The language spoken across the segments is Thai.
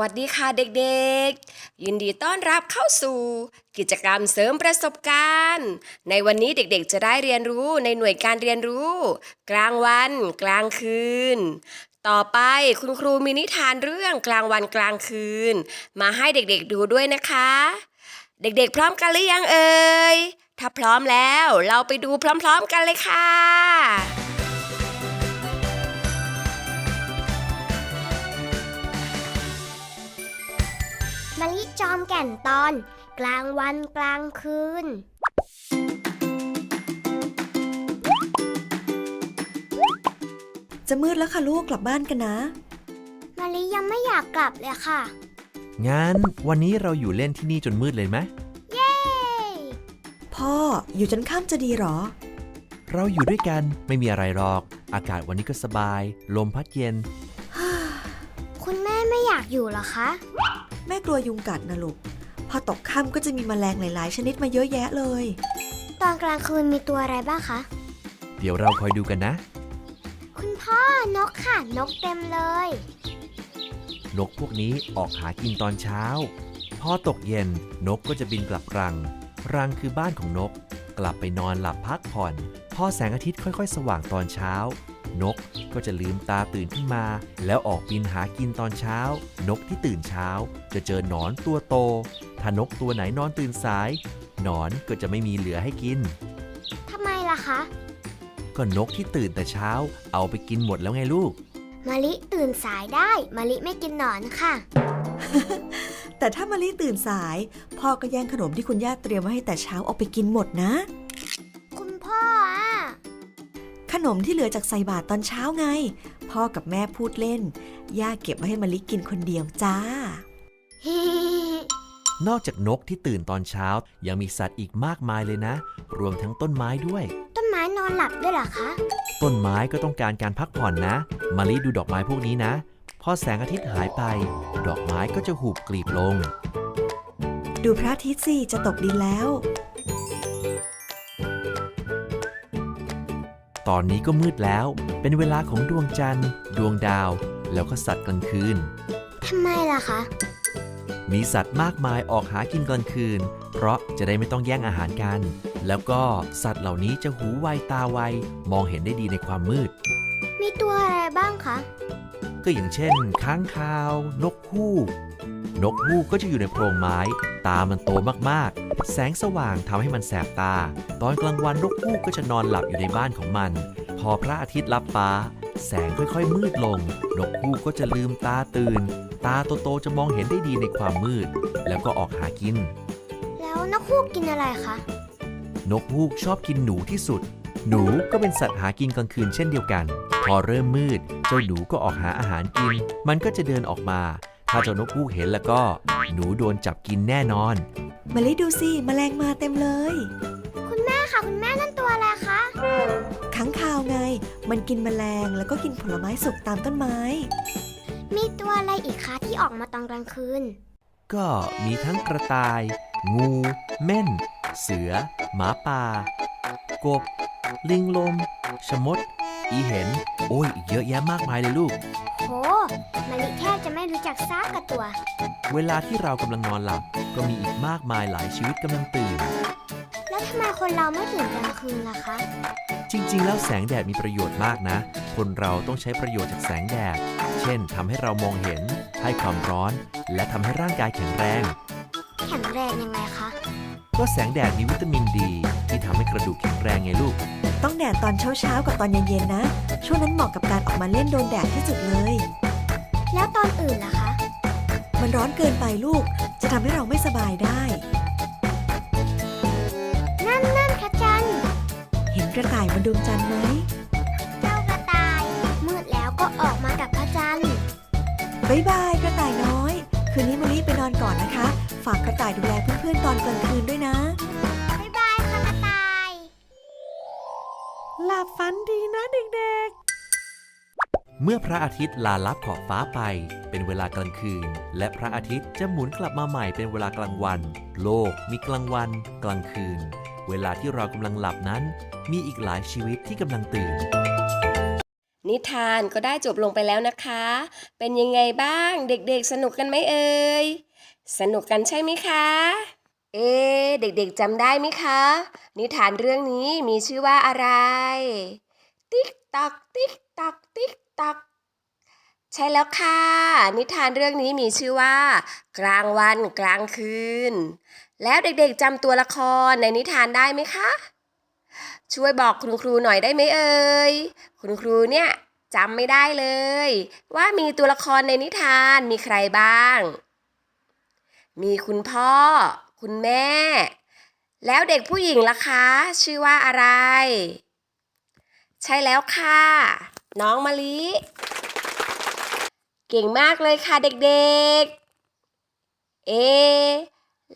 วัสดีค่ะเด็กๆ ยินดีต้อนรับเข้าสู่กิจกรรมเสริมประสบการณ์ ในวันนี้เด็กๆจะได้เรียนรู้ในหน่วยการเรียนรู้ กลางวัน กลางคืน ต่อไปคุณครูมีนิทานเรื่องกลางวันกลางคืน มาให้เด็กๆดูด้วยนะคะ เด็กๆ พร้อมกันหรือยังเอ่ยถ้าพร้อมแล้วเราไปดูพร้อม ๆ กันเลยค่ะ ลิจอมแก่นตอน กลางวันกลางคืน จะมืดแล้วค่ะลูกกลับบ้านกันนะ มะลิยังไม่อยากกลับเลยค่ะ งั้นวันนี้เราอยู่เล่นที่นี่จนมืดเลยไหมเย้พ่ออยู่จนค่ำจะดีหรอ เราอยู่ด้วยกันไม่มีอะไรหรอก อากาศวันนี้ก็สบาย ลมพัดเย็น คุณแม่ไม่อยากอยู่เหรอคะ แม่กลัวยุงกัดนะลูก พอตกค่ำก็จะมีแมลงหลาย ๆ ชนิดมาเยอะแยะเลย ตอนกลางคืนมีตัวอะไรบ้างคะ เดี๋ยวเราคอยดูกันนะ คุณพ่อนกค่ะ นกเต็มเลย นกพวกนี้ออกหากินตอนเช้า พอตกเย็นนกก็จะบินกลับรัง รังคือบ้านของนก กลับไปนอนหลับพักผ่อน พอแสงอาทิตย์ค่อย ๆ สว่างตอนเช้า นกก็จะลืมตาตื่นขึ้นมา แล้วออกบินหากินตอนเช้า นกที่ตื่นเช้า จะเจอหนอนตัวโต ถ้านกตัวไหนนอนตื่นสาย หนอนก็จะไม่มีเหลือให้กินทำไมล่ะคะ ก็นกที่ตื่นแต่เช้า เอาไปกินหมดแล้วไงลูกมะลิตื่นสายได้มะลิไม่กินหนอนค่ะ แต่ถ้ามะลิตื่นสาย พ่อก็แย่งขนมที่คุณย่าเตรียมไว้ให้แต่เช้าเอาไปกินหมดนะ นมที่เหลือจากใส่บาตรตอนเช้าไง พ่อกับแม่พูดเล่น ย่าเก็บไว้ให้มะลิกินคนเดียวจ้า นอกจากนกที่ตื่นตอนเช้า ยังมีสัตว์อีกมากมายเลยนะ รวมทั้งต้นไม้ด้วย ต้นไม้นอนหลับด้วยเหรอคะ ต้นไม้ก็ต้องการการพักผ่อนนะมาลิดูดอกไม้พวกนี้นะ พอแสงอาทิตย์หายไป ดอกไม้ก็จะหูบกลีบลง ดูพระอาทิตย์สิจะตกดินแล้ว ตอนนี้ก็มืดแล้ว เป็นเวลาของดวงจันทร์ ดวงดาว แล้วก็สัตว์กลางคืน ทำไมล่ะคะ มีสัตว์มากมายออกหากินกลางคืน เพราะจะได้ไม่ต้องแย่งอาหารกัน แล้วก็สัตว์เหล่านี้จะหูไวตาไว มองเห็นได้ดีในความมืด มีตัวอะไรบ้างคะ ก็อย่างเช่น ค้างคาว นกฮูก นกฮูกก็จะอยู่ในโพรงไม้ ตามันโตมากๆ แสงสว่างทำให้มันแสบตา ตอนกลางวันนกฮูกก็จะนอนหลับอยู่ในบ้านของมัน พอพระอาทิตย์ลับฟ้า แสงค่อยๆมืดลง นกฮูกก็จะลืมตาตื่น ตาโตๆจะมองเห็นได้ดีในความมืด แล้วก็ออกหากิน แล้วนกฮูกกินอะไรคะ นกฮูกชอบกินหนูที่สุด หนูก็เป็นสัตว์หากินกลางคืนเช่นเดียวกัน พอเริ่มมืด เจ้าหนูก็ออกหาอาหารกิน มันก็จะเดินออกมา ถ้าเจ้านกฮูกเห็นแล้วก็ หนูโดนจับกินแน่นอนมะลิดูสิแมลงมาเต็มเลย คุณแม่ค่ะ คุณแม่นั่นตัวอะไรคะค้างคาวไง มันกินแมลงแล้วก็กินผลไม้สุกตามต้นไม้ มีตัวอะไรอีกคะที่ออกมาตอนกลางคืน ก็มีทั้งกระต่าย งู เม่น เสือ หมาป่ากบ ลิงลมชะมด อีเห็น โอ้ยอีกเยอะแยะมากมายเลยลูก โหมะลิแทบจะไม่รู้จักซากกับตัว เวลาที่เรากำลังนอนหลับ ก็มีอีกมากมายหลายชีวิตกำลังตื่น แล้วทำไมคนเราไม่ตื่นกลางคืนล่ะคะ จริง ๆ แล้วแสงแดดมีประโยชน์มากนะ คนเราต้องใช้ประโยชน์จากแสงแดด เช่นทำให้เรามองเห็น ให้ความร้อน และทำให้ร่างกายแข็งแรง แข็งแรงยังไงคะ ก็แสงแดดมีวิตามินดี ที่ทำให้กระดูกแข็งแรงไงลูก ต้องแดดตอนเช้าๆกับตอนเย็นๆนะ ช่วงนั้นเหมาะกับการออกมาเล่นโดนแดดที่สุดเลย แล้วตอนอื่นล่ะคะ มันร้อนเกินไปลูก จะทำให้เราไม่สบายได้ นั่นนั่นพระจันทร์เห็นกระต่ายบนดวงจันทร์ไหม เจ้ากระต่าย มืดแล้วก็ออกมากับพระจันทร์บ๊ายบายกระต่ายน้อย คืนนี้มะลิไปนอนก่อนนะคะ ฝากกระต่ายดูแลเพื่อนๆตอนกลางคืนด้วยนะ หลับฝันดีนะเด็กเมื่อพระอาทิตย์ลาลับขอบฟ้าไป เป็นเวลากลางคืน และพระอาทิตย์จะหมุนกลับมาใหม่เป็นเวลากลางวัน โลกมีกลางวัน กลางคืน เวลาที่เรากำลังหลับนั้น มีอีกหลายชีวิตที่กำลังตื่น นิทานก็ได้จบลงไปแล้วนะคะ เป็นยังไงบ้างเด็กๆ สนุกกันไหมเอ่ยสนุกกันใช่ไหมคะ เอ๊เด็กๆจำได้ไหมคะ นิทานเรื่องนี้มีชื่อว่าอะไร ติ๊กตอกติ๊กตอกติ๊กตอกใช่แล้วค่ะ นิทานเรื่องนี้มีชื่อว่า กลางวันกลางคืน แล้วเด็กๆจำตัวละครในนิทานได้ไหมคะ ช่วยบอกคุณครูหน่อยได้ไหมเอ่ยคุณครูเนี่ยจำไม่ได้เลย ว่ามีตัวละครในนิทานมีใครบ้าง มีคุณพ่อ คุณแม่ แล้วเด็กผู้หญิงล่ะคะ ชื่อว่าอะไร ใช่แล้วค่ะ น้องมะลิ เก่งมากเลยค่ะเด็กๆ เอ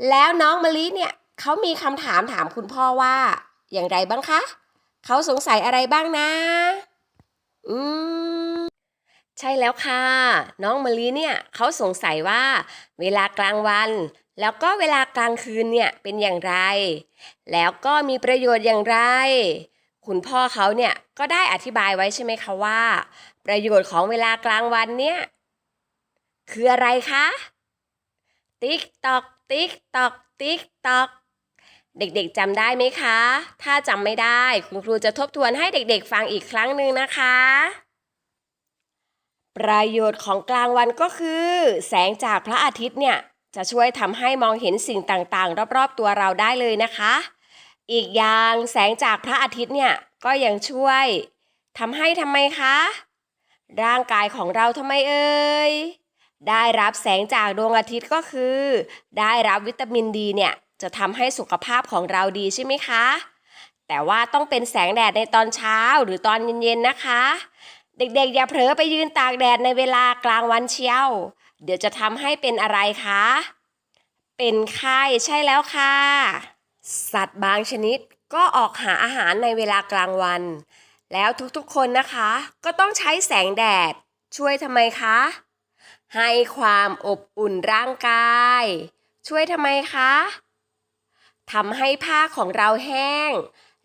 แล้วน้องมะลิเนี่ยเขามีคำถามถามคุณพ่อว่า อย่างไรบ้างคะ เขาสงสัยอะไรบ้างนะ อืม ใช่แล้วค่ะ น้องมะลิเนี่ยเขาสงสัยว่า เวลากลางวัน แล้วก็เวลากลางคืนเนี่ยเป็นอย่างไร แล้วก็มีประโยชน์อย่างไร คุณพ่อเขาเนี่ยก็ได้อธิบายไว้ใช่ไหมคะว่า ประโยชน์ของเวลากลางวันเนี่ยคืออะไรคะ ติ๊กตอก ติ๊กตอก ติ๊กตอก เด็กๆจำได้ไหมคะ ถ้าจำไม่ได้คุณครูจะทบทวนให้เด็กๆฟังอีกครั้งหนึ่งนะคะ ประโยชน์ของกลางวันก็คือ แสงจากพระอาทิตย์เนี่ย จะช่วยทำให้มองเห็นสิ่งต่างๆ รอบๆ ตัวเราได้เลยนะคะ อีกอย่างแสงจากพระอาทิตย์เนี่ยก็ยังช่วยทำให้ทำไมคะ ร่างกายของเราทำไมเอ่ยได้รับแสงจากดวงอาทิตย์ก็คือ ได้รับวิตามินดีเนี่ยจะทำให้สุขภาพของเราดีใช่ไหมคะ แต่ว่าต้องเป็นแสงแดดในตอนเช้าหรือตอนเย็นๆนะคะ เด็กๆอย่าเผลอไปยืนตากแดดในเวลากลางวันเชียว เดี๋ยวจะทำให้เป็นอะไรคะ เป็นไข้ใช่แล้วค่ะ สัตว์บางชนิดก็ออกหาอาหารในเวลากลางวัน แล้วทุกๆคนนะคะ ก็ต้องใช้แสงแดด ช่วยทำไมคะ ให้ความอบอุ่นร่างกาย ช่วยทำไมคะทำให้ผ้าของเราแห้ง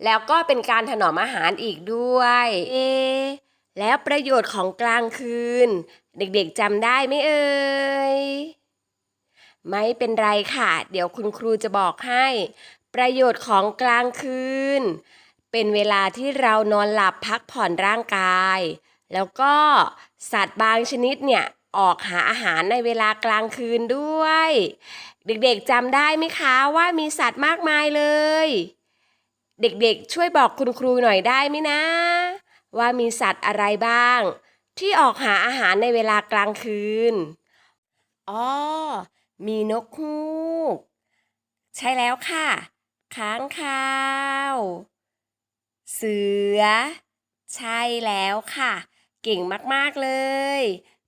แล้วก็เป็นการถนอมอาหารอีกด้วย เอ แล้วประโยชน์ของกลางคืน เด็กๆจำได้ไหมเอ่ย ไม่เป็นไรค่ะ เดี๋ยวคุณครูจะบอกให้ ประโยชน์ของกลางคืน เป็นเวลาที่เรานอนหลับพักผ่อนร่างกาย แล้วก็สัตว์บางชนิดเนี่ยออกหาอาหารในเวลากลางคืนด้วย เด็กๆจำได้ไหมคะว่ามีสัตว์มากมายเลย เด็กๆช่วยบอกคุณครูหน่อยได้ไหมนะ ว่ามีสัตว์อะไรบ้าง ที่ออกหาอาหารในเวลากลางคืน อ๋อ มีนกฮูก ใช่แล้วค่ะ ค้างคาว เสือ ใช่แล้วค่ะ เก่งมากๆเลย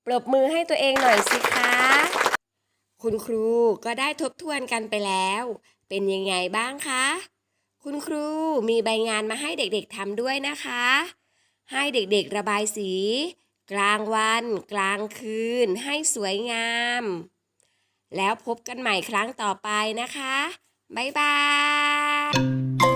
ปรบมือให้ตัวเองหน่อยสิคะ คุณครูก็ได้ทบทวนกันไปแล้ว เป็นยังไงบ้างคะคุณครูมีใบงานมาให้เด็กๆทำด้วยนะคะ ให้เด็กๆระบายสี กลางวัน กลางคืน ให้สวยงาม แล้วพบกันใหม่ครั้งต่อไปนะคะ บ๊ายบาย